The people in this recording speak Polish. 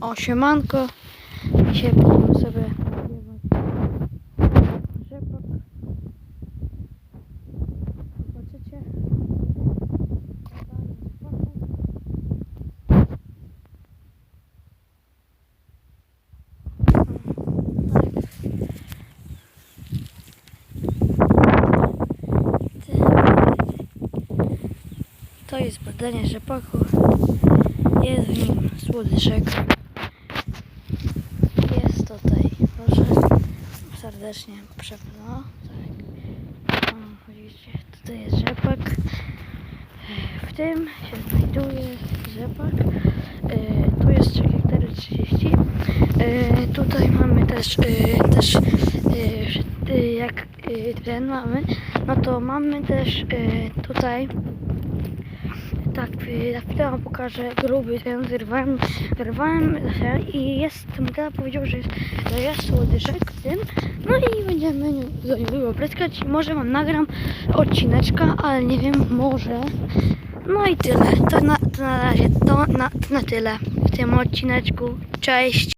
O, siemanko. Dzisiaj będziemy sobie nagrywać rzepak. Zobaczycie. To jest badanie rzepaku. Jest w nim słodyczek. Jest tutaj, proszę serdecznie przepraszam. Tak. O, widzicie, tutaj jest rzepak. E, W tym się znajduje rzepak. E, Tu jest hektar 30. E, Tutaj mamy też, e, też e, e, jak e, ten mamy, no to mamy też e, tutaj tak, y, za chwilę wam pokażę gruby ten, zerwałem, zerwałem i jest, Mika powiedział, że jest, że jest słodyszek w tym, no i będziemy za niedługo pryskać może wam nagram odcineczka, ale nie wiem, może. No i tyle, to na, to na razie, to na, to na tyle w tym odcineczku, cześć!